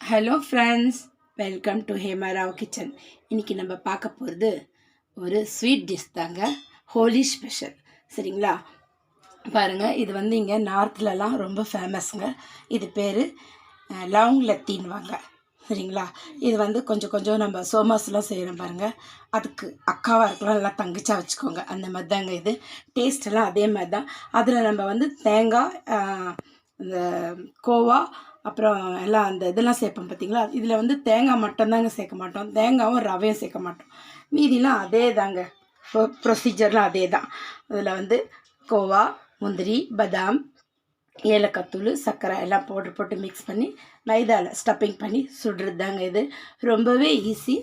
Hello friends welcome to Hemarao kitchen இன்றைக்கி நம்ம பார்க்க போகிறது ஒரு ஸ்வீட் டிஷ் தாங்க. ஹோலி ஸ்பெஷல் சரிங்களா? பாருங்கள் இது வந்து இங்கே நார்த்லலாம் ரொம்ப ஃபேமஸ்ங்க இது பேர் லவுங் லத்தின்வாங்க சரிங்களா? இது வந்து கொஞ்சம் கொஞ்சம் நம்ம சோமாஸ்லாம் செய்கிறோம் பாருங்கள் அதுக்கு அக்காவாக இருக்கலாம் நல்லா தங்கச்சா வச்சுக்கோங்க. அந்த மாதிரி தாங்க இது டேஸ்டெல்லாம் அதே மாதிரி தான் அதில் நம்ம வந்து தேங்காய் இந்த கோவா அப்புறம் எல்லாம் அந்த இதெல்லாம் சேர்ப்போம் பார்த்தீங்களா இதில் வந்து தேங்காய் மட்டும்தாங்க சேர்க்க மாட்டோம். தேங்காயும் ரவையும் சேர்க்க மாட்டோம். மீதிலாம் அதே தாங்க ப்ரொசீஜர்லாம் அதே தான் அதில் வந்து கோவா முந்திரி பதாம் ஏலக்காத்தூள் சர்க்கரை எல்லாம் போட்டு போட்டு மிக்ஸ் பண்ணி மைதாவில் ஸ்டப்பிங் பண்ணி சுடுறது தாங்க இது. ரொம்பவே ஈஸி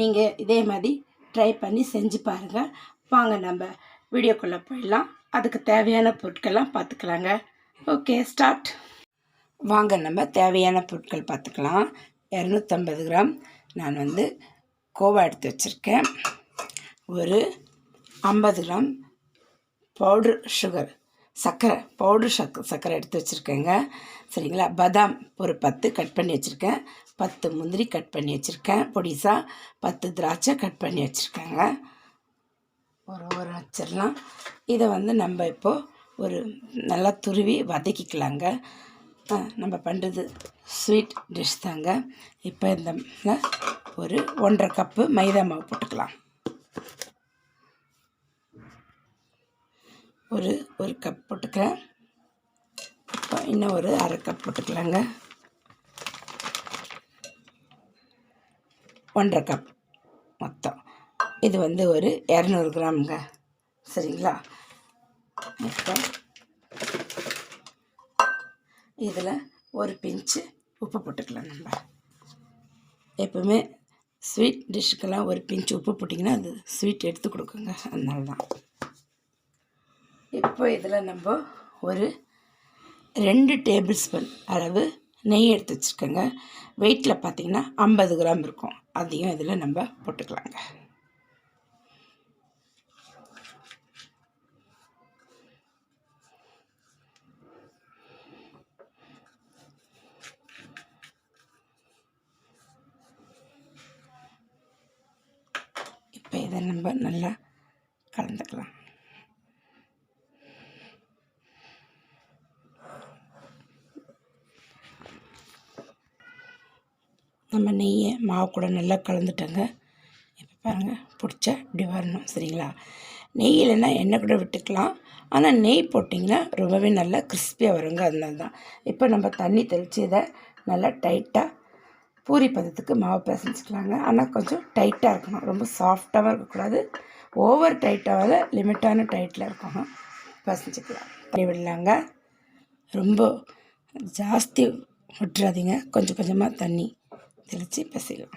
நீங்கள் இதே மாதிரி ட்ரை பண்ணி செஞ்சு பாருங்கள் வாங்க நம்ம வீடியோக்குள்ளே போயிடலாம். அதுக்கு தேவையான பொருட்கள்லாம் பார்த்துக்கலாங்க ஓகே ஸ்டார்ட் வாங்க நம்ம தேவையான பொருட்கள் பார்த்துக்கலாம். இரநூத்தம்பது கிராம் நான் வந்து கோவா எடுத்து வச்சுருக்கேன். ஒரு ஐம்பது கிராம் பவுட்ரு சுகர் சர்க்கரை பவுட்ரு சக் சர்க்கரை எடுத்து வச்சுருக்கேங்க. சரிங்களா? பதாம் ஒரு பத்து கட் பண்ணி வச்சுருக்கேன். பத்து முந்திரி கட் பண்ணி வச்சுருக்கேன். பொடிசா பத்து திராட்சை கட் பண்ணி வச்சுருக்கேங்க. ஒரு ஒரு வச்சிடலாம். இதை வந்து நம்ம இப்போது ஒரு நல்லா துருவி வதக்கிக்கலாங்க. இப்போ நம்ம பண்ணுறது ஸ்வீட் டிஷ் தாங்க. இப்போ இந்த ஒரு ஒன்றரை கப்பு மைதா மாவு போட்டுக்கலாம். ஒரு ஒரு கப் போட்டுக்கிறேன். இப்போ இன்னும் ஒரு அரை கப் போட்டுக்கலாங்க. ஒன்றரை கப் மொத்தம். இது வந்து ஒரு இரநூறு கிராமுங்க. சரிங்களா? இப்போ இதில் ஒரு பிஞ்சு உப்பு போட்டுக்கலாம் நம்ம. எப்பவுமே ஸ்வீட் டிஷ்ஷுக்கெல்லாம் ஒரு பிஞ்சு உப்பு போட்டிங்கன்னா அது ஸ்வீட் எடுத்து கொடுக்குங்க. அதனால தான் இப்போ இதில் நம்ம ஒரு ரெண்டு டேபிள் ஸ்பூன் அளவு நெய் எடுத்து வச்சுருக்கோங்க வெயிட்டில் பார்த்தீங்கன்னா ஐம்பது கிராம் இருக்கும். அதையும் இதில் நம்ம போட்டுக்கலாங்க. அதை நம்ம நல்லா கலந்துக்கலாம். நம்ம நெய்யை மாவு கூட நல்லா கலந்துட்டோங்க. இப்போ பாருங்கள் பிடிச்சா இப்படி வரணும் சரிங்களா? நெய் இல்லைன்னா எண்ணெய் கூட விட்டுக்கலாம். ஆனால் நெய் போட்டிங்கன்னா ரொம்பவே நல்லா கிறிஸ்பியாக வருங்க அதனால தான். இப்போ நம்ம தண்ணி தெளித்து இதை நல்லா டைட்டாக பூரி பதத்துக்கு மாவு பிசைஞ்சிக்கலாங்க. ஆனால் கொஞ்சம் டைட்டாக இருக்கணும். ரொம்ப சாஃப்டாகவும் இருக்கக்கூடாது. ஓவர் டைட்டாக லிமிட்டான டைட்டில் இருக்கணும். பிசைஞ்சிக்கலாம். பண்ணி விடலாங்க. ரொம்ப ஜாஸ்தி விட்டுறாதீங்க கொஞ்சம் கொஞ்சமாக தண்ணி தெளித்து பிசையலாம்.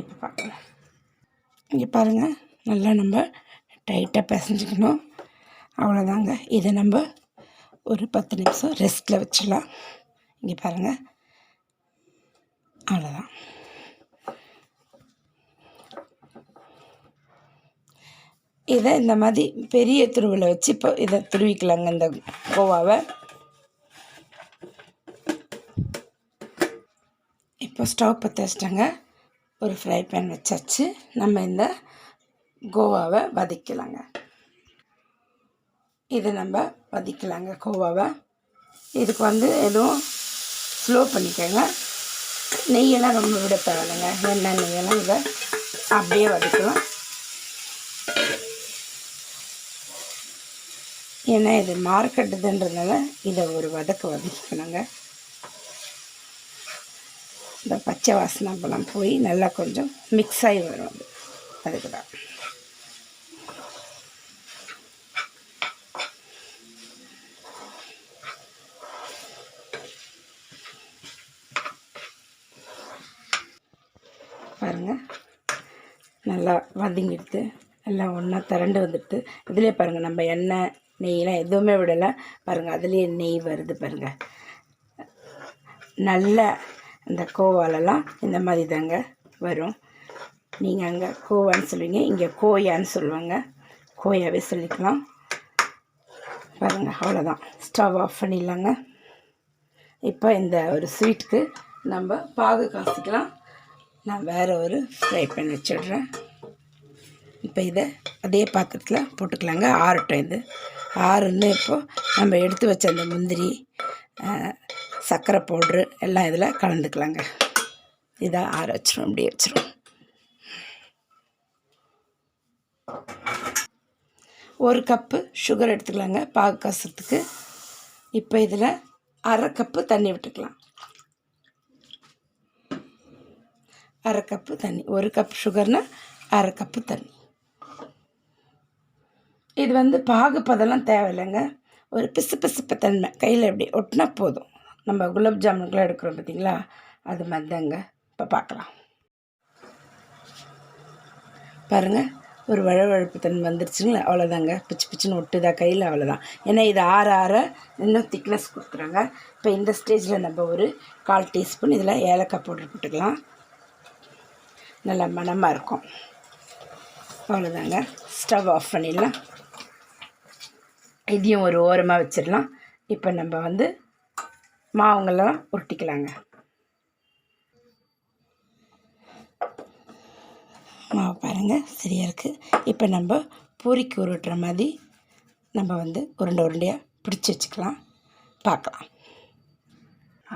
இப்போ பார்க்கலாம் இங்கே பாருங்கள் நல்லா நம்ம டைட்டாக பிசைஞ்சிக்கணும். அவ்வளோதாங்க இதை நம்ம ஒரு பத்து நிமிஷம் ரெஸ்ட்டில் வச்சிடலாம். இங்கே பாருங்கள் அவ்வளோதான் இதை இந்த மாதிரி பெரிய துருவில் வச்சு இப்போ இதை துருவிக்கலாங்க இந்த கோவாவை. இப்போ ஸ்டவ் பற்ற வச்சிட்டாங்க. ஒரு ஃப்ரை பேன் வச்சாச்சு. நம்ம இந்த கோவாவை வதக்கலாங்க. இதை நம்ம வதக்கலாங்க கோவாவை. இதுக்கு வந்து எதுவும் ஸ்லோ பண்ணிக்கோங்க. நெய்யெல்லாம் ரொம்ப விட தேவையில்லைங்க. எண்ணெய் நெய்யெல்லாம் இதை அப்படியே வதக்கலாம் ஏன்னா இது மார்க்கெட்டுதுன்றதுனால இதை ஒரு வதக்கு வதக்கணுங்க இந்த பச்சை வாசனை அப்பெல்லாம் போய் நல்லா கொஞ்சம் மிக்ஸ் ஆகி வரும். அது அதுக்கு தான் பாருங்கள் நல்லா வதங்கிடுது எல்லாம் ஒன்றா திரண்டு வந்துடுது இதுலேயே பாருங்கள் நம்ம எண்ணெய் நெய்லாம் எதுவுமே விடலை. பாருங்கள் அதுலேயே நெய் வருது பாருங்கள் நல்ல இந்த கோவாலெல்லாம் இந்த மாதிரி தாங்க வரும். நீங்கள் அங்கே கோவான்னு சொல்லுவீங்க இங்கே கோயான்னு சொல்லுவாங்க. கோயாவே சொல்லிக்கலாம். பாருங்கள் அவ்வளோதான் ஸ்டவ் ஆஃப் பண்ணிடலாங்க. இப்போ இந்த ஒரு ஸ்வீட்டுக்கு நம்ம பாகு காசிக்கலாம் நான் வேறு ஒரு ஃப்ரை பண்ணி வச்சிடுறேன். இப்போ இதை அதே பாத்திரத்தில் போட்டுக்கலாங்க. ஆறட்டும் இது. ஆறுன்னு இப்போது நம்ம எடுத்து வச்ச அந்த முந்திரி சர்க்கரை பவுட்ரு எல்லாம் இதில் கலந்துக்கலாங்க. இதை ஆற வச்சிரும் அப்படியே வச்சிரும். ஒரு கப்பு சுகர் எடுத்துக்கலாங்க பாகு காசுறதுக்கு. இப்போ இதில் அரை கப்பு தண்ணி விட்டுக்கலாம். அரை கப்பு தண்ணி. ஒரு கப் சுகர்னால் அரை கப்பு தண்ணி. இது வந்து பாகு பதெல்லாம் தேவையில்லைங்க. ஒரு பிசு பிசுப்பு தன்மை. கையில் எப்படி ஒட்டினா போதும். நம்ம குலாப் ஜாமுனுக்குலாம் எடுக்கிறோம் பார்த்தீங்களா அது மாதிரி தாங்க இப்போ பார்க்கலாம் பாருங்கள் ஒரு வழவழப்பு தன் வந்துருச்சுங்களா? அவ்வளோதாங்க பிச்சு பிச்சுன்னு ஒட்டுதா கையில்? அவ்வளோதான் ஏன்னா இது ஆற ஆற இன்னும் திக்னஸ் கொடுக்குறாங்க. இப்போ இந்த ஸ்டேஜில் நம்ம ஒரு கால் டீஸ்பூன் இதில் ஏலக்காய் பவுடர் போட்டுக்கலாம். நல்லா மணமாக இருக்கும். அவ்வளோதாங்க ஸ்டவ் ஆஃப் பண்ணிடலாம். இதையும் ஒரு ஓரமாக வச்சிடலாம். இப்போ நம்ம வந்து மாவுங்கள்லாம் உருட்டிக்கலாங்க. மாவு பாருங்கள் சரியாக இருக்குது இப்போ நம்ம பூரிக்கு உருட்டுற மாதிரி நம்ம வந்து உருண்டை உருண்டையாக பிடிச்சி வச்சுக்கலாம். பார்க்கலாம்.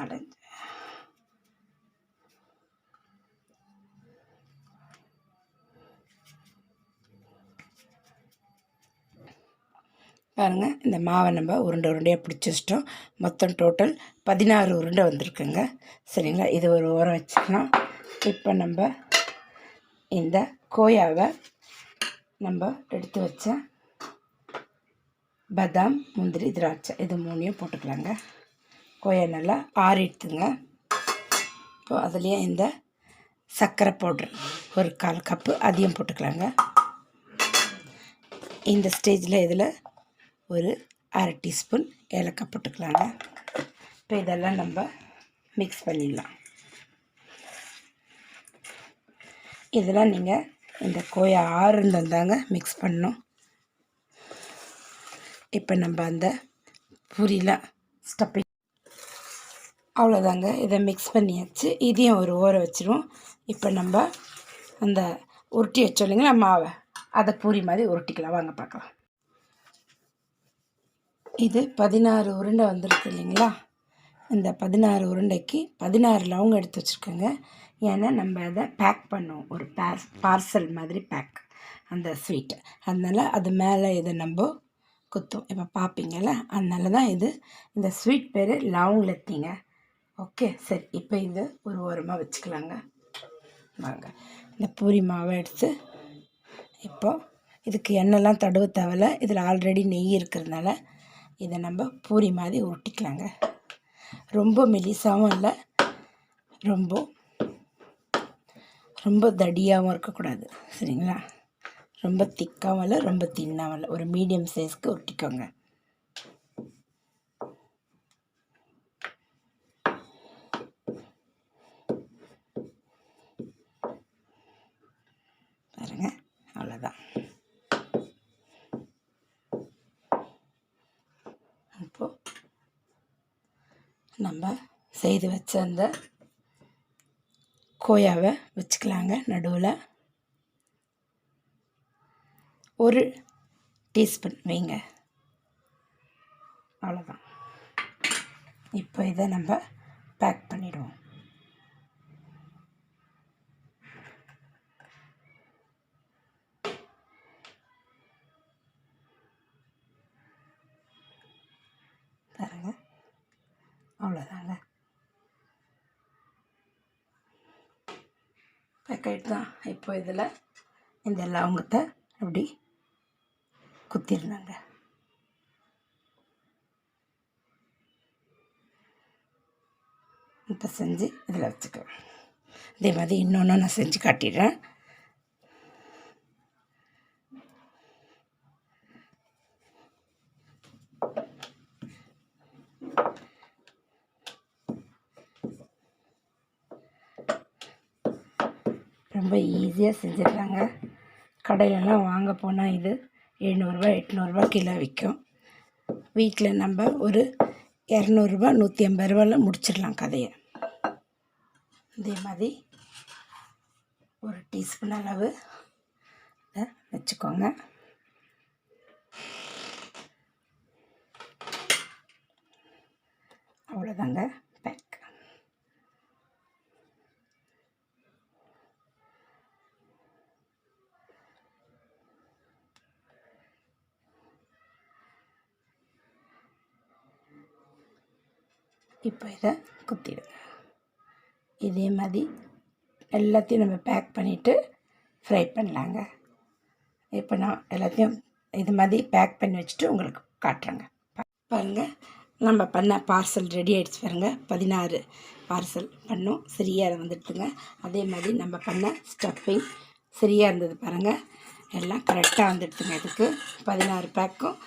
அடைஞ்சு பாருங்கள் இந்த மாவை நம்ம உருண்டை உருண்டையாக பிடிச்சி வச்சிட்டோம். மொத்தம் டோட்டல் பதினாறு உருண்டை வந்திருக்குங்க. சரிங்களா? இது ஒரு ஓரம் வச்சுக்கலாம். இப்போ நம்ம இந்த கோயாவை நம்ம எடுத்து வச்ச பதாம் முந்திரி திராட்சை இது மூணையும் போட்டுக்கலாங்க. கோயா நல்லா ஆறிடுத்துங்க இப்போ அதுலேயே இந்த சர்க்கரை பவுட்ரு ஒரு கால் கப்பு அதையும் போட்டுக்கலாங்க. இந்த ஸ்டேஜில் இதில் ஒரு அரை டீஸ்பூன் ஏலக்காய் போட்டுக்கலாங்க. இப்போ இதெல்லாம் நம்ம மிக்ஸ் பண்ணிடலாம். இதெல்லாம் நீங்கள் இந்த கோயா ஆறுந்தம் தாங்க மிக்ஸ் பண்ணணும். இப்போ நம்ம அந்த பூரிலாம் ஸ்டப்பிங் அவ்வளோதாங்க இதை மிக்ஸ் பண்ணியாச்சு. இதையும் ஒரு ஊற வச்சுருவோம். இப்போ நம்ம அந்த உருட்டி வச்சோம் இல்லைங்களா மாவை. அதை பூரி மாதிரி உருட்டிக்கலாம். வாங்க பார்க்கலாம். இது பதினாறு உருண்டை வந்திருக்கு இல்லைங்களா? இந்த பதினாறு உருண்டைக்கு பதினாறு லவங்க எடுத்து வச்சுருக்கோங்க. ஏன்னா நம்ம அதை பேக் பண்ணோம் ஒரு பார் பார்சல் மாதிரி பேக் அந்த ஸ்வீட் அதனால் அது மேலே இதை நம்ம குத்தும் இப்போ பார்ப்பீங்கள்ல அதனால தான் இது இந்த ஸ்வீட் பேர் லவங் லத்திங்க ஓகே? சரி இப்போ இது ஒரு ஓரமாக வச்சுக்கலாங்க. வாங்க. இந்த பூரி மாவை எடுத்து இப்போது இதுக்கு எண்ணெய்லாம் தடவு தேவையில்ல. இதில் ஆல்ரெடி நெய் இருக்கிறதுனால இதை நம்ம பூரி மாதிரி உருட்டிக்கலாங்க. ரொம்ப மெலிசாவும் இல்லை. ரொம்ப ரொம்ப தடியாகவும் இருக்கக்கூடாது. சரிங்களா? ரொம்ப திக்காகவும் இல்லை ரொம்ப தின்னாகவும் இல்லை. ஒரு மீடியம் சைஸ்க்கு உருட்டிக்கோங்க பாருங்க அவ்வளோதான் இப்போ நம்ம செய்து வச்ச அந்த கோயாவை வச்சுக்கலாங்க நடுவில். ஒரு டீஸ்பூன் வைங்க. அவ்வளோதான் இப்போ இதை நம்ம பேக் பண்ணிடுவோம். பாருங்கள் அவ்வளோதான்ல பேக்கெட் தான் இப்போ இதில். இந்த லவங்கத்தை அப்படி குத்திருந்தாங்க இப்போ செஞ்சு இதில் வச்சுக்குவேன் இதே மாதிரி இன்னொன்று நான் செஞ்சு காட்டிடுறேன். ரொம்ப ஈஸியாக செஞ்சிடுறாங்க கடையிலலாம் வாங்க போனால் இது எழுநூறுபா எட்நூறுபா கிலோ விற்கும் வீட்டில் நம்ம ஒரு இரநூறுபா நூற்றி ஐம்பது ரூபாயில் முடிச்சிடலாம் கதையை. இதே மாதிரி ஒரு டீஸ்பூன் அளவு இதை வச்சுக்கோங்க. அவ்வளோதாங்க பேக் இப்போ இதை குத்திடுங்க. இதே மாதிரி எல்லாத்தையும் நம்ம பேக் பண்ணிவிட்டு ஃப்ரை பண்ணலாங்க. இப்போ நான் எல்லாத்தையும் இது மாதிரி பேக் பண்ணி வச்சுட்டு உங்களுக்கு காட்டுறேங்க. பாருங்கள் நம்ம பண்ண பார்சல் ரெடி ஆகிடுச்சு பாருங்க. பதினாறு பார்சல் பண்ணோம். சரியாக வந்துடுதுங்க. அதே மாதிரி நம்ம பண்ண ஸ்டஃப்பிங் சரியாக இருந்தது பாருங்கள் எல்லாம் கரெக்டாக வந்துடுதுங்க இதுக்கு. பதினாறு பேக்கும்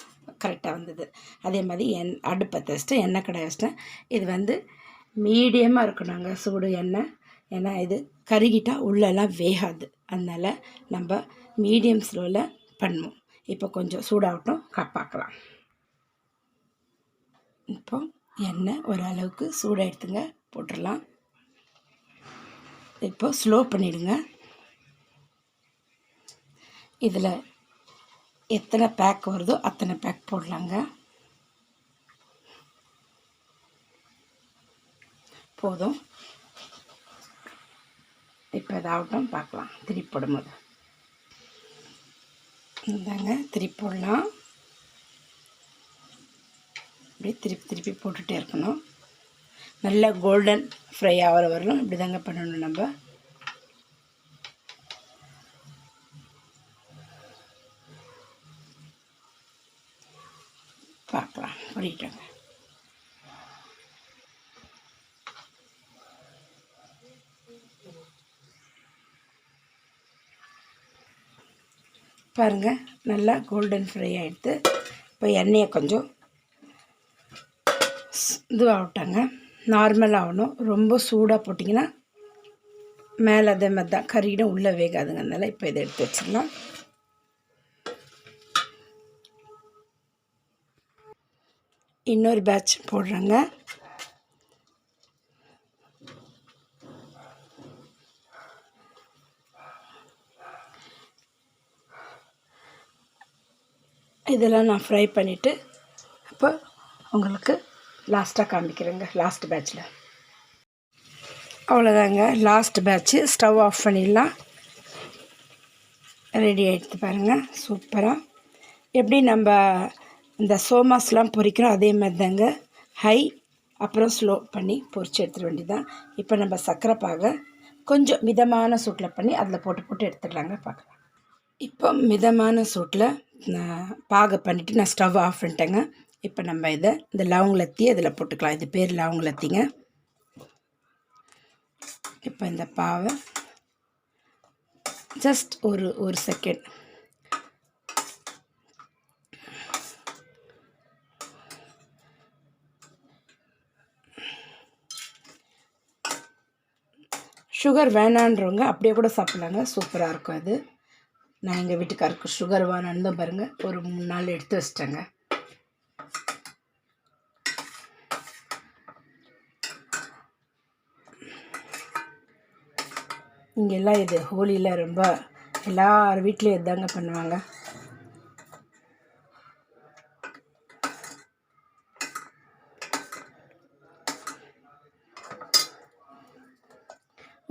கரெக்டாக வந்தது. அதே மாதிரி எண் அடுப்பை வச்சுட்டு எண்ணெய் கடை வச்சிட்டேன் இது வந்து மீடியமாக இருக்கணுங்க. சூடு எண்ணெய். ஏன்னா இது கருகிட்டால் உள்ளெல்லாம் வேகாது. அதனால் நம்ம மீடியம் ஸ்லோவில் பண்ணுவோம். இப்போ கொஞ்சம் சூடாகட்டும் காப்பாக்கலாம். பார்க்கலாம் இப்போ எண்ணெய் ஓரளவுக்கு சூடாகிடுதுங்க போட்டுடலாம். இப்போ ஸ்லோ பண்ணிவிடுங்க இதில் எத்தனை பேக் வருதோ அத்தனை பேக் போடலாங்க. போதும். இப்போ இதாகட்டும் பார்க்கலாம். திருப்பி போடும்போது. இந்தாங்க திருப்பி போடலாம். அப்படியே திருப்பி திருப்பி போட்டுகிட்டே இருக்கணும். நல்ல கோல்டன் ஃப்ரை ஆகிற வரலும் இப்படி தாங்க பண்ணணும் நம்ம. பண்ணிட்டோங்க பாருங்கள் நல்லா கோல்டன் ஃப்ரை ஆகிடுது இப்போ எண்ணெயை கொஞ்சம் இதுவாகட்டாங்க. நார்மல் ஆகணும். ரொம்ப சூடாக போட்டிங்கன்னா மேலே அதே மாதிரி தான் கறியிடம் உள்ளே வேகாதுங்க அதனால் இப்போ இதை எடுத்து வச்சிடலாம். இன்னொரு பேட்ச் போடுறேங்க. இதெல்லாம் நான் ஃப்ரை பண்ணிவிட்டு அப்போ உங்களுக்கு லாஸ்ட்டாக காமிக்கிறேங்க லாஸ்ட் பேட்ச்சில் அவ்வளோதாங்க லாஸ்ட் பேட்ச்சு ஸ்டவ் ஆஃப் பண்ணிடலாம். ரெடி ஆகிடுது பாருங்கள் சூப்பராக எப்படி நம்ம இந்த சோமாஸ்லாம் பொறிக்கிறோம் அதே மாதிரி தாங்க ஹை அப்புறம் ஸ்லோ பண்ணி பொறிச்சு எடுத்துட வேண்டியதான் இப்போ நம்ம சர்க்கரை பாகை கொஞ்சம் மிதமான சூட்டில் பண்ணி அதில் போட்டு போட்டு எடுத்துடலாங்க பார்க்கலாம் இப்போ மிதமான சூட்டில் நான் பாகை பண்ணிவிட்டு நான் ஸ்டவ் ஆஃப் பண்ணிட்டேங்க. இப்போ நம்ம இதை இந்த லவங்கலத்தி அதில் போட்டுக்கலாம். இது பேர் லவங்கலத்திங்க. இப்போ இந்த பாவை ஜஸ்ட் ஒரு ஒரு செகண்ட் சுகர் வேணான்றவங்க அப்படியே கூட சாப்பிட்லாங்க. சூப்பராக இருக்கும் அது. நான் எங்கள் வீட்டுக்காருக்கு சுகர் வேணான்னு தான் பாருங்கள் ஒரு மூணு நாள் எடுத்து வச்சிட்டேங்க. இங்கெல்லாம் இது ஹோலியில் ரொம்ப எல்லார் வீட்லேயும் இதாங்க பண்ணுவாங்க.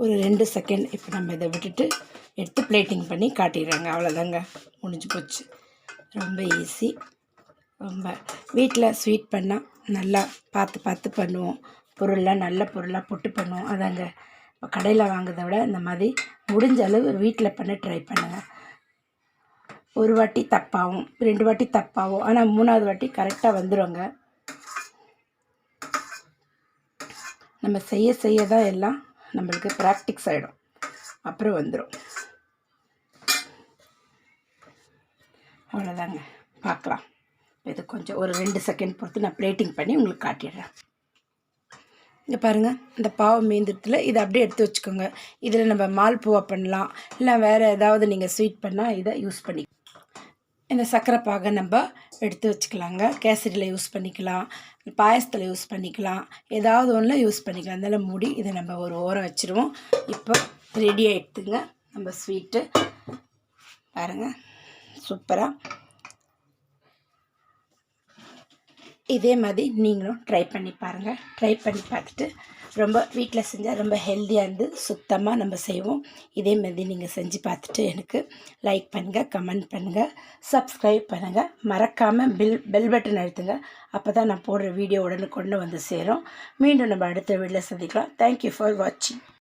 ஒரு ரெண்டு செகண்ட் இப்போ நம்ம இதை விட்டுட்டு எடுத்து பிளேட்டிங் பண்ணி காட்டிடுறாங்க. அவ்வளோதாங்க முடிஞ்சு போச்சு. ரொம்ப ஈஸி ரொம்ப வீட்டில் ஸ்வீட் பண்ணால் நல்லா பார்த்து பார்த்து பண்ணுவோம். பொருள்லாம் நல்ல பொருளாக போட்டு பண்ணுவோம். அதாங்க. இப்போ கடையில் வாங்குறதை விட இந்த மாதிரி முடிஞ்ச அளவு வீட்டில் பண்ண ட்ரை பண்ணுங்கள் ஒரு வாட்டி தப்பாகும் ரெண்டு வாட்டி தப்பாகும் ஆனால் மூணாவது வாட்டி கரெக்டாக வந்துடுங்க நம்ம செய்ய செய்ய தான் எல்லாம் நம்மளுக்கு ப்ராக்டிக்ஸ் ஆகிடும் அப்புறம் வந்துடும் அவ்வளோதாங்க பார்க்கலாம். இது கொஞ்சம் ஒரு ரெண்டு செகண்ட் பொறுத்து நான் பிளேட்டிங் பண்ணி உங்களுக்கு காட்டிடுறேன். இங்கே பாருங்கள் இந்த பாவம் மீந்திரத்தில் இதை அப்படியே எடுத்து வச்சுக்கோங்க. இதில் நம்ம மால்பூவா பண்ணலாம். இல்லை வேறு ஏதாவது நீங்கள் ஸ்வீட் பண்ணால் இதை யூஸ் பண்ணி இந்த சர்க்கரை பாகை நம்ம எடுத்து வச்சுக்கலாங்க. கேசரியில் யூஸ் பண்ணிக்கலாம். பாயசத்தில் யூஸ் பண்ணிக்கலாம். ஏதாவது ஒன்றில் யூஸ் பண்ணிக்கலாம். அதனால் மூடி இதை நம்ம ஒரு ஓரம் வச்சுருவோம். இப்போ ரெடி ஆகிடுதுங்க நம்ம ஸ்வீட்டு பாருங்கள் சூப்பராக இதே மாதிரி நீங்களும் ட்ரை பண்ணி பாருங்கள் ட்ரை பண்ணி பார்த்துட்டு ரொம்ப வீட்டில் செஞ்சால் ரொம்ப ஹெல்த்தியாக இருந்து சுத்தமாக நம்ம செய்வோம். இதே மாதிரி நீங்கள் செஞ்சு பார்த்துட்டு எனக்கு லைக் பண்ணுங்கள் கமெண்ட் பண்ணுங்கள் சப்ஸ்கிரைப் பண்ணுங்கள் மறக்காமல் பில் பெல் பட்டன் அழுத்துங்க. அப்போ தான் நான் போடுற வீடியோ உடனே கொண்டு வந்து சேரும். மீண்டும் நம்ம அடுத்த வீடியோவில் சந்திக்கலாம். தேங்க்யூ ஃபார் வாட்சிங்